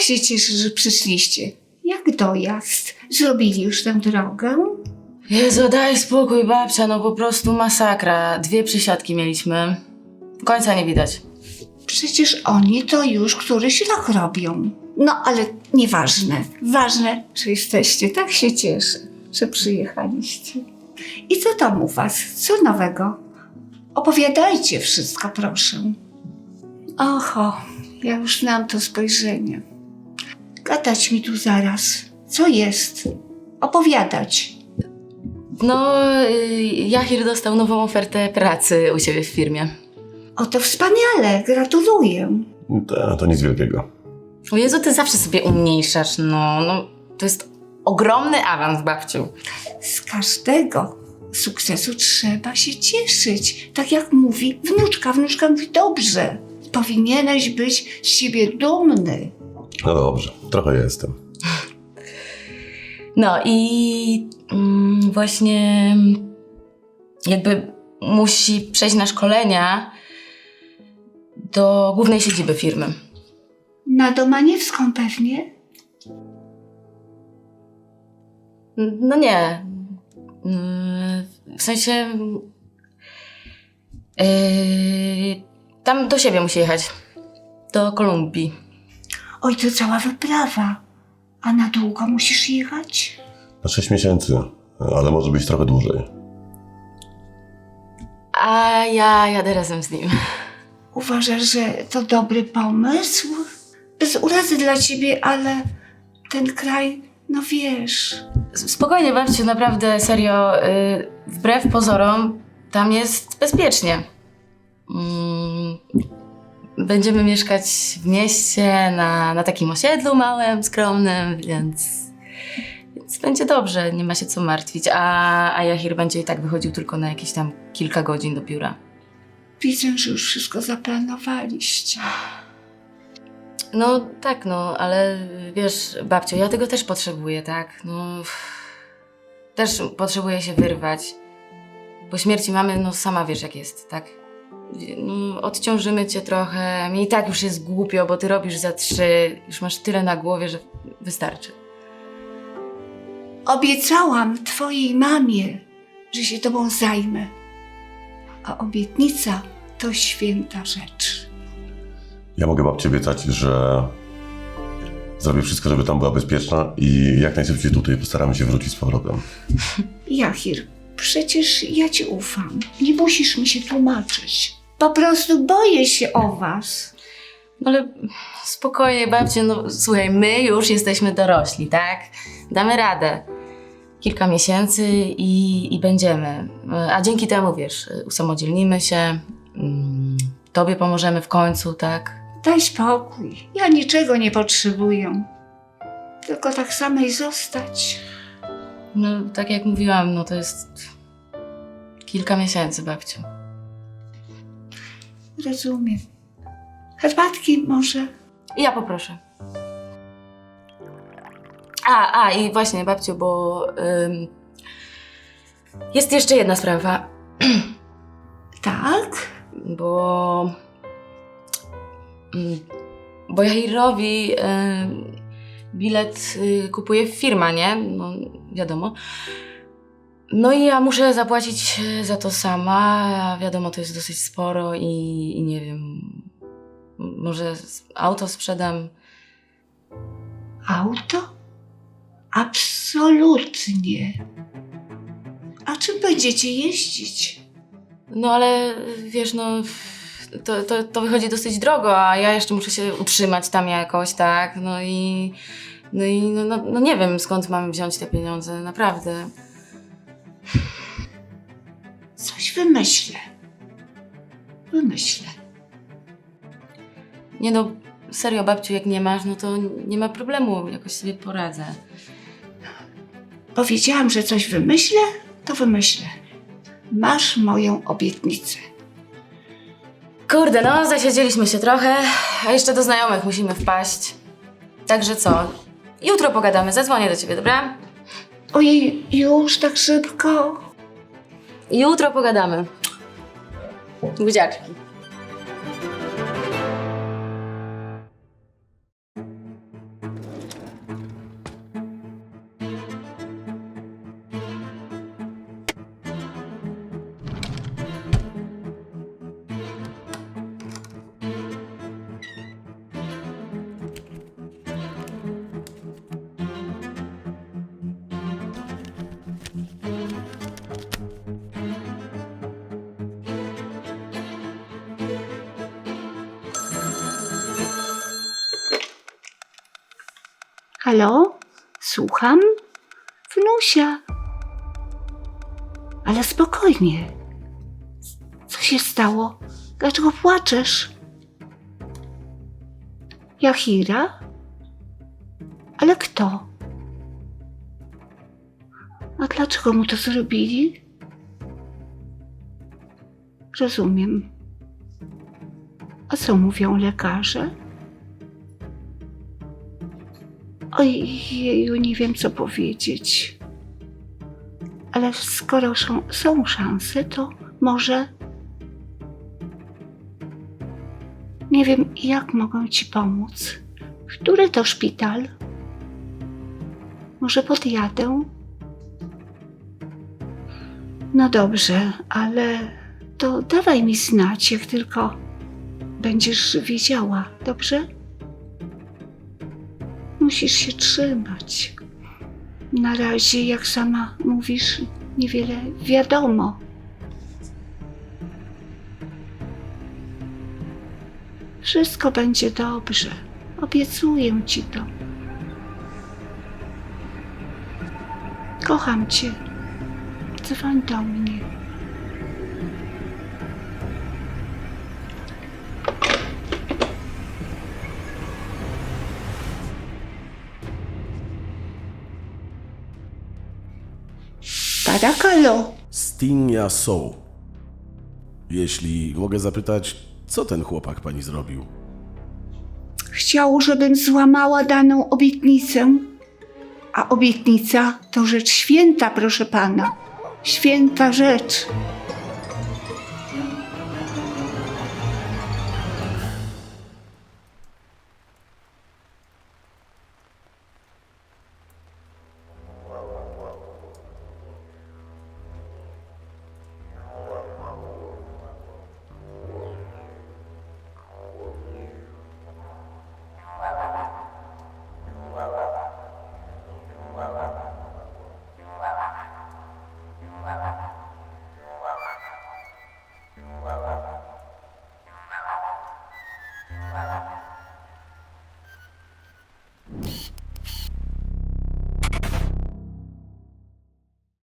Tak się cieszę, że przyszliście. Jak dojazd? Zrobili już tę drogę? Jezu, daj spokój, babcia, no po prostu masakra. Dwie przysiadki mieliśmy. Końca nie widać. Przecież oni to już któryś rok robią. No ale nieważne. Ważne, że jesteście. Tak się cieszę, że przyjechaliście. I co tam u was? Co nowego? Opowiadajcie wszystko, proszę. Oho, ja już znam to spojrzenie. Gadać mi tu zaraz. Co jest? Opowiadać. No, y, Jachir dostał nową ofertę pracy u siebie w firmie. O to wspaniale, gratuluję. To, to nic wielkiego. O Jezu, ty zawsze sobie umniejszasz, no, no. To jest ogromny awans, babciu. Z każdego sukcesu trzeba się cieszyć. Tak jak mówi wnuczka, wnuczka mówi dobrze. Powinieneś być z siebie dumny. No dobrze, trochę jestem. No i mm, właśnie jakby musi przejść na szkolenia do głównej siedziby firmy. Na Domaniewską pewnie. No nie. Mm, W sensie. Yy, tam do siebie musi jechać. Do Kolumbii. Oj, to cała wyprawa. A na długo musisz jechać? Na 6 miesięcy, ale może być trochę dłużej. A ja jadę razem z nim. Uważasz, że to dobry pomysł? Bez urazy dla ciebie, ale ten kraj, no wiesz. Spokojnie, babciu, naprawdę, serio. Yy, wbrew pozorom, tam jest bezpiecznie. Mm, będziemy mieszkać w mieście, na, na takim osiedlu małym, skromnym, więc, więc będzie dobrze, nie ma się co martwić. A, a Jahir będzie i tak wychodził tylko na jakieś tam kilka godzin do biura. Widzę, że już wszystko zaplanowaliście. No tak, no, ale wiesz, babciu, ja tego też potrzebuję, tak? No, też potrzebuję się wyrwać. Po śmierci mamy, no sama wiesz jak jest, tak? No, odciążymy cię trochę, mi i tak już jest głupio, bo ty robisz za trzy, już masz tyle na głowie, że wystarczy. Obiecałam twojej mamie, że się tobą zajmę. A obietnica to święta rzecz. Ja mogę babci obiecać, że zrobię wszystko, żeby tam była bezpieczna i jak najszybciej tutaj postaramy się wrócić z powrotem. Jachir, przecież ja ci ufam. Nie musisz mi się tłumaczyć. Po prostu boję się o was. No ale spokojnie, babciu, no słuchaj, my już jesteśmy dorośli, tak? Damy radę. Kilka miesięcy i, i będziemy. A dzięki temu, wiesz, usamodzielnimy się, mm, tobie pomożemy w końcu, tak? Daj spokój. Ja niczego nie potrzebuję. Tylko tak samej zostać. No, tak jak mówiłam, no to jest kilka miesięcy, babciu. Rozumiem. Herbatki może? Ja poproszę. A, a i właśnie, babciu, bo ym, jest jeszcze jedna sprawa. Tak? bo mm, bo Jahirowi y, bilet y, kupuje firma, nie? No, wiadomo. No i ja muszę zapłacić y, za to sama, a wiadomo, to jest dosyć sporo i, i nie wiem, może auto sprzedam. Auto? Absolutnie. A czym będziecie jeździć? No ale wiesz, no to, to, to wychodzi dosyć drogo, a ja jeszcze muszę się utrzymać tam jakoś, tak? No i no i no, no, no nie wiem skąd mam wziąć te pieniądze, naprawdę. Coś wymyślę. Wymyślę. Nie no, serio babciu, jak nie masz, no to nie ma problemu, jakoś sobie poradzę. Powiedziałam, że coś wymyślę, to wymyślę. Masz moją obietnicę. Kurde, no zasiedzieliśmy się trochę, a jeszcze do znajomych musimy wpaść. Także co? Jutro pogadamy, zadzwonię do ciebie, dobra? Ojej, już tak szybko? Jutro pogadamy. Buziaczki. Halo? Słucham? Wnusia. Ale spokojnie. Co się stało? Dlaczego płaczesz? Jahira? Ale kto? A dlaczego mu to zrobili? Rozumiem. A co mówią lekarze? Ojeju, nie wiem co powiedzieć. Ale skoro są, szanse, to może. Nie wiem, jak mogę ci pomóc. Który to szpital? Może podjadę? No dobrze, ale to dawaj mi znać, jak tylko będziesz wiedziała, dobrze? Musisz się trzymać. Na razie, jak sama mówisz, niewiele wiadomo. Wszystko będzie dobrze. Obiecuję ci to. Kocham cię. Dzwoń do mnie. Parakalo. Stinja Soul. Jeśli mogę zapytać, co ten chłopak pani zrobił? Chciał, żebym złamała daną obietnicę. A obietnica to rzecz święta, proszę pana. Święta rzecz.